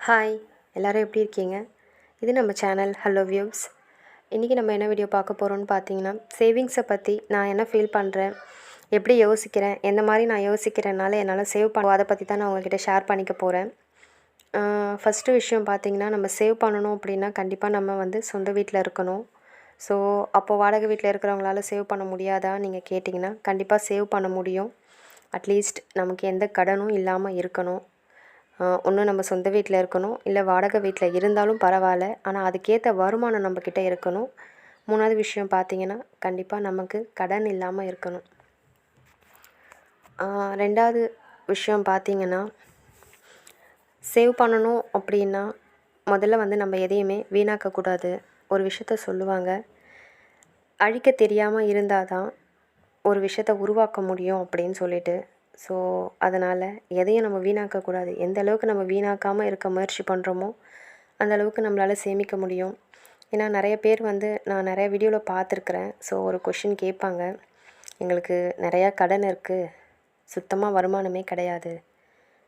Hi எல்லோரும் எப்படி இருக்கீங்க? இது நம்ம சேனல் ஹலோ வியூஸ் இன்றைக்கி நம்ம என்ன வீடியோ பார்க்க போகிறோம்னு பார்த்தீங்கன்னா சேவிங்ஸை பற்றி நான் என்ன ஃபீல் பண்ணுறேன் எப்படி யோசிக்கிறேன் எந்த மாதிரி நான் யோசிக்கிறேனால என்னால் சேவ் பண்ண அதை பற்றி தான் நான் உங்கள்கிட்ட ஷேர் பண்ணிக்க போகிறேன் ஃபஸ்ட்டு விஷயம் பார்த்தீங்கன்னா நம்ம சேவ் பண்ணணும் அப்படின்னா கண்டிப்பாக நம்ம வந்து சொந்த வீட்டில் இருக்கணும். ஸோ அப்போது வாடகை வீட்டில் இருக்கிறவங்களால சேவ் பண்ண முடியாதா நீங்கள் கேட்டிங்கன்னா கண்டிப்பாக சேவ் பண்ண முடியும். அட்லீஸ்ட் நமக்கு எந்த கடனும் இல்லாமல் இருக்கணும். ஒன்று நம்ம சொந்த வீட்டில் இருக்கணும். இல்லை வாடகை வீட்டில் இருந்தாலும் பரவாயில்ல. ஆனால் அதுக்கேற்ற வருமானம் நம்மக்கிட்ட இருக்கணும். மூணாவது விஷயம் பார்த்தீங்கன்னா கண்டிப்பாக நமக்கு கடன் இல்லாமல் இருக்கணும். ரெண்டாவது விஷயம் பார்த்திங்கன்னா சேவ் பண்ணணும் அப்படின்னா முதல்ல வந்து நம்ம எதையுமே வீணாக்கக்கூடாது. ஒரு விஷயத்த சொல்லுவாங்க. அழிக்க தெரியாமல் இருந்தால் தான் ஒரு விஷயத்த உருவாக்க முடியும் அப்படின்னு சொல்லிட்டு. ஸோ அதனால் எதையும் நம்ம வீணாக்கக்கூடாது. எந்த அளவுக்கு நம்ம வீணாக்காமல் இருக்க முயற்சி பண்ணுறோமோ அந்த அளவுக்கு நம்மளால் சேமிக்க முடியும். ஏன்னா நிறைய பேர் வந்து நான் நிறைய வீடியோவில் பார்த்துருக்குறேன். ஸோ ஒரு கொஷின் கேட்பாங்க. எங்களுக்கு நிறையா கடன் இருக்குது சுத்தமாக வருமானமே கிடையாது.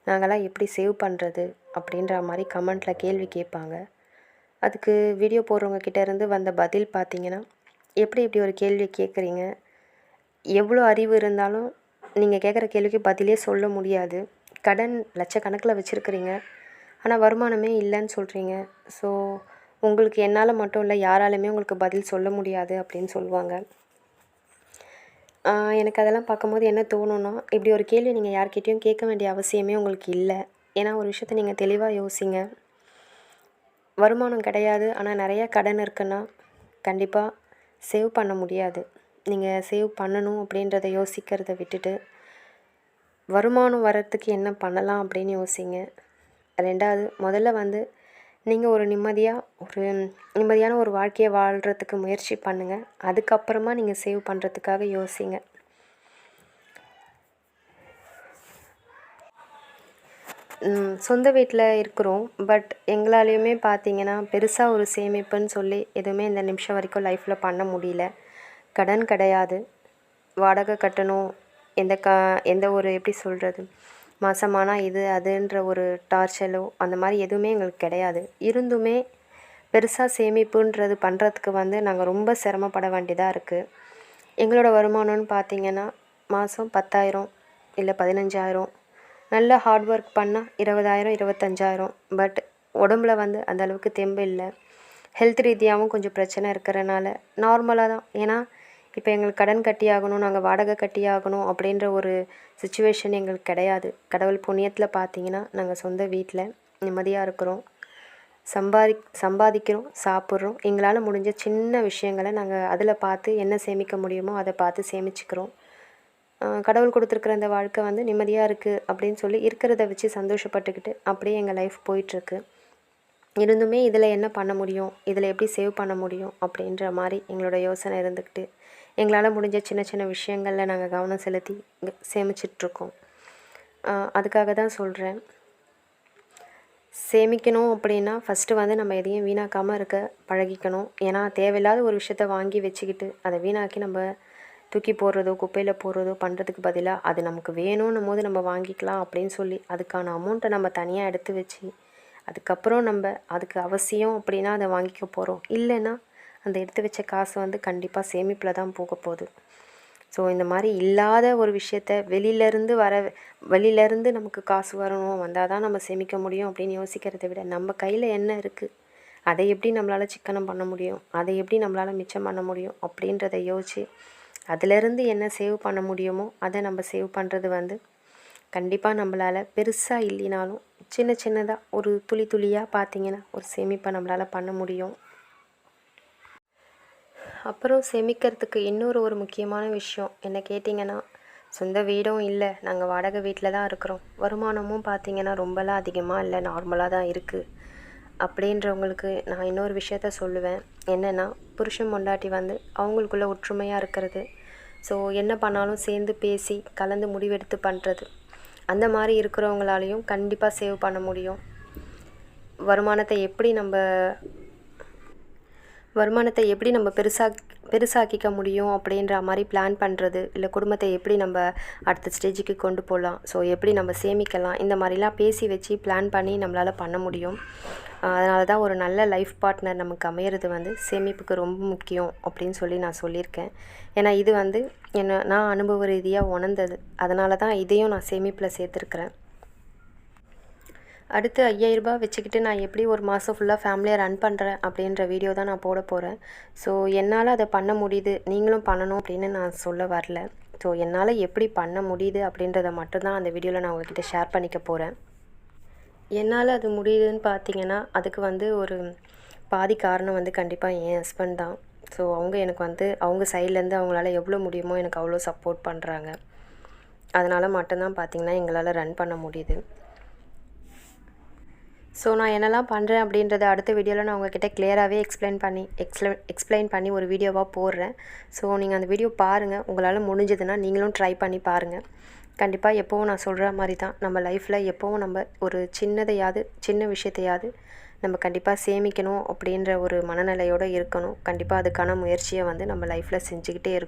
நாங்களாம் எப்படி சேவ் பண்ணுறது அப்படின்ற மாதிரி கமெண்ட்டில் கேள்வி கேட்பாங்க. அதுக்கு வீடியோ போடுறவங்க கிட்டேருந்து வந்த பதில் பார்த்தீங்கன்னா எப்படி இப்படி ஒரு கேள்வி கேட்குறீங்க? எவ்வளோ அறிவு இருந்தாலும் நீங்கள் கேட்குற கேள்விக்கு பதிலே சொல்ல முடியாது. கடன் லட்சக்கணக்கில் வச்சுருக்கிறீங்க. ஆனால் வருமானமே இல்லைன்னு சொல்கிறீங்க ஸோ உங்களுக்கு என்னால் மட்டும் இல்லை யாராலுமே உங்களுக்கு பதில் சொல்ல முடியாது அப்படின்னு சொல்லுவாங்க. எனக்கு அதெல்லாம் பார்க்கும்போது என்ன தோணுன்னா இப்படி ஒரு கேள்வி நீங்கள் யார்கிட்டேயும் கேட்க வேண்டிய அவசியமே உங்களுக்கு இல்லை. ஏன்னா ஒரு விஷயத்த நீங்கள் தெளிவாக யோசிங்க. வருமானம் கிடையாது. ஆனால் நிறையா கடன் இருக்குன்னா கண்டிப்பாக சேவ் பண்ண முடியாது. நீங்கள் சேவ் பண்ணணும் அப்படின்றத யோசிக்கிறத விட்டுட்டு வருமானம் வர்றதுக்கு என்ன பண்ணலாம் அப்படின்னு யோசிங்க. ரெண்டாவது முதல்ல வந்து நீங்கள் ஒரு நிம்மதியாக ஒரு நிம்மதியான ஒரு வாழ்க்கையை வாழ்கிறதுக்கு முயற்சி பண்ணுங்கள் அதுக்கப்புறமா நீங்கள் சேவ் பண்ணுறதுக்காக யோசிங்க. சொந்த வீட்டில் இருக்கிறோம். பட் எங்களாலேயுமே பார்த்தீங்கன்னா பெருசாக ஒரு சேமிப்புன்னு சொல்லி எதுவுமே இந்த நிமிஷம் வரைக்கும் லைஃப்பில் பண்ண முடியல. கடன் கிடையாது. வாடகை கட்டணும். எந்த க எந்த ஒரு எப்படி சொல்கிறது மாதமானா இது அதுன்ற ஒரு டார்ச்சலோ அந்த மாதிரி எதுவுமே எங்களுக்கு கிடையாது. இருந்துமே பெருசாக சேமிப்புன்றது பண்ணுறதுக்கு வந்து நாங்கள் ரொம்ப சிரமப்பட வேண்டியதாக இருக்குது எங்களோட வருமானம்னு பார்த்திங்கன்னா மாதம் பத்தாயிரம் இல்லை பதினஞ்சாயிரம். நல்ல ஹார்ட் ஒர்க் பண்ணால் இருபதாயிரம் இருபத்தஞ்சாயிரம். பட் உடம்புல வந்து அந்த அளவுக்கு தெம்பு இல்லை. ஹெல்த் ரீதியாகவும் கொஞ்சம் பிரச்சனை இருக்கிறனால நார்மலாக தான். ஏன்னா இப்போ எங்களுக்கு கடன் கட்டியாகணும் நாங்கள் வாடகை கட்டியாகணும் அப்படின்ற ஒரு சுச்சுவேஷன் எங்களுக்கு கிடையாது. கடவுள் புண்ணியத்தில் பார்த்தீங்கன்னா நாங்கள் சொந்த வீட்டில் நிம்மதியாக இருக்கிறோம். சம்பாதி சம்பாதிக்கிறோம் சாப்பிட்றோம். எங்களால் முடிஞ்ச சின்ன விஷயங்களை நாங்கள் அதில் பார்த்து என்ன சேமிக்க முடியுமோ அதை பார்த்து சேமிச்சுக்கிறோம். கடவுள் கொடுத்துருக்குற அந்த வாழ்க்கை வந்து நிம்மதியாக இருக்குது அப்படின்னு சொல்லி இருக்கிறத வச்சு சந்தோஷப்பட்டுக்கிட்டு அப்படியே எங்கள் லைஃப் போயிட்டுருக்கு இருந்துமே இதில் என்ன பண்ண முடியும்? இதில் எப்படி சேவ் பண்ண முடியும்? அப்படின்ற மாதிரி எங்களோட யோசனை இருந்துக்கிட்டு எங்களால் முடிஞ்ச சின்ன சின்ன விஷயங்களில் நாங்கள் கவனம் செலுத்தி சேமிச்சிட்ருக்கோம். அதுக்காக தான் சொல்கிறேன் சேமிக்கணும் அப்படின்னா ஃபஸ்ட்டு வந்து நம்ம எதையும் வீணாக்காமல் இருக்க பழகிக்கணும். ஏன்னா தேவையில்லாத ஒரு விஷயத்த வாங்கி வச்சுக்கிட்டு அதை வீணாக்கி நம்ம தூக்கி போடுறதோ குப்பையில் போடுறதோ பண்ணுறதுக்கு பதிலாக அது நமக்கு வேணும்னும் போது நம்ம வாங்கிக்கலாம் அப்படின்னு சொல்லி அதுக்கான அமௌண்ட்டை நம்ம தனியாக எடுத்து வச்சு அதுக்கப்புறம் நம்ம அதுக்கு அவசியம் அப்படின்னா அதை வாங்கிக்க போகிறோம் இல்லைன்னா அந்த எடுத்து வச்ச காசு வந்து கண்டிப்பாக சேமிப்பில் தான் போக போகுது. ஸோ இந்த மாதிரி இல்லாத ஒரு விஷயத்த வெளியிலேருந்து வர வெளியிலேருந்து நமக்கு காசு வரணும் வந்தால் தான் நம்ம சேமிக்க முடியும் அப்படின்னு யோசிக்கிறத விட நம்ம கையில் என்ன இருக்குது அதை எப்படி நம்மளால் சிக்கனம் பண்ண முடியும்? அதை எப்படி நம்மளால் மிச்சம் பண்ண முடியும்? அப்படின்றத யோசித்து அதிலேருந்து என்ன சேவ் பண்ண முடியுமோ அதை நம்ம சேவ் பண்ணுறது வந்து கண்டிப்பாக நம்மளால் பெருசாக இல்லைனாலும் சின்ன சின்னதாக ஒரு துளி துளியாக பார்த்திங்கன்னா ஒரு சேமிப்பை நம்மளால் பண்ண முடியும். அப்புறம் சேமிக்கிறதுக்கு இன்னொரு ஒரு முக்கியமான விஷயம். என்ன கேட்டிங்கன்னா சொந்த வீடும் இல்லை. நாங்கள் வாடகை வீட்டில் தான் இருக்கிறோம். வருமானமும் பார்த்திங்கன்னா ரொம்பலாம் அதிகமாக இல்லை. நார்மலாக தான் இருக்குது அப்படின்றவங்களுக்கு நான் இன்னொரு விஷயத்த சொல்லுவேன். என்னென்னா புருஷன் பொண்டாட்டி வந்து அவங்களுக்குள்ள ஒற்றுமையாக இருக்கிறது. ஸோ என்ன பண்ணாலும் சேர்ந்து பேசி கலந்து முடிவெடுத்து பண்ணுறது அந்த மாதிரி இருக்கிறவங்களாலையும் கண்டிப்பாக சேவ் பண்ண முடியும். வருமானத்தை எப்படி நம்ம வருமானத்தை எப்படி நம்ம பெருசாக பெருசாக்கிக்க முடியும் அப்படின்ற மாதிரி பிளான் பண்ணுறது இல்லை குடும்பத்தை எப்படி நம்ம அடுத்த ஸ்டேஜுக்கு கொண்டு போகலாம் ஸோ எப்படி நம்ம சேமிக்கலாம்? இந்த மாதிரிலாம் பேசி வச்சு பிளான் பண்ணி நம்மளால் பண்ண முடியும். அதனால தான் ஒரு நல்ல லைஃப் பார்ட்னர் நமக்கு அமையிறது வந்து சேமிப்புக்கு ரொம்ப முக்கியம் அப்படின்னு சொல்லி நான் சொல்லியிருக்கேன். ஏன்னா இது வந்து என்ன நான் அனுபவ ரீதியாக உணர்ந்தது. அதனால தான் இதையும் நான் சேமிப்பில் சேர்த்துருக்குறேன். அடுத்து ஐயாயிரரூபா வச்சுக்கிட்டு நான் எப்படி ஒரு மாதம் ஃபுல்லாக ஃபேமிலியை ரன் பண்ணுறேன் அப்படின்ற வீடியோ தான் நான் போட போகிறேன் ஸோ என்னால் அதை பண்ண முடியுது. நீங்களும் பண்ணணும் அப்படின்னு நான் சொல்ல வரல. ஸோ என்னால் எப்படி பண்ண முடியுது அப்படின்றத மட்டும்தான் அந்த வீடியோவில் நான் உங்ககிட்ட ஷேர் பண்ணிக்க போகிறேன் என்னால் அது முடியுதுன்னு பார்த்தீங்கன்னா அதுக்கு வந்து ஒரு பாதி காரணம் வந்து கண்டிப்பாக என் ஹஸ்பண்ட் தான். ஸோ அவங்க எனக்கு வந்து அவங்க சைட்லேருந்து அவங்களால எவ்வளோ முடியுமோ எனக்கு அவ்வளோ சப்போர்ட் பண்ணுறாங்க அதனால் மட்டும்தான் பார்த்திங்கன்னா எங்களால் ரன் பண்ண முடியுது. ஸோ நான் என்னெல்லாம் பண்ணுறேன் அப்படின்றத அடுத்த வீடியோவில் நான் உங்ககிட்ட கிளியராகவே எக்ஸ்பிளைன் பண்ணி எக்ஸ்ப்ளை எக்ஸ்பிளைன் பண்ணி ஒரு வீடியோவாக போடுறேன். ஸோ நீங்கள் அந்த வீடியோ பாருங்கள் உங்களால் முடிஞ்சதுன்னா நீங்களும் ட்ரை பண்ணி பாருங்கள் கண்டிப்பாக எப்போவும் நான் சொல்கிற மாதிரி தான். நம்ம லைஃப்பில் எப்போவும் நம்ம ஒரு சின்னதையாவது சின்ன விஷயத்தையாவது நம்ம கண்டிப்பாக சேமிக்கணும் அப்படின்ற ஒரு மனநிலையோடு இருக்கணும். கண்டிப்பாக அதுக்கான முயற்சியை வந்து நம்ம லைஃப்பில் செஞ்சுக்கிட்டே இருக்கணும்.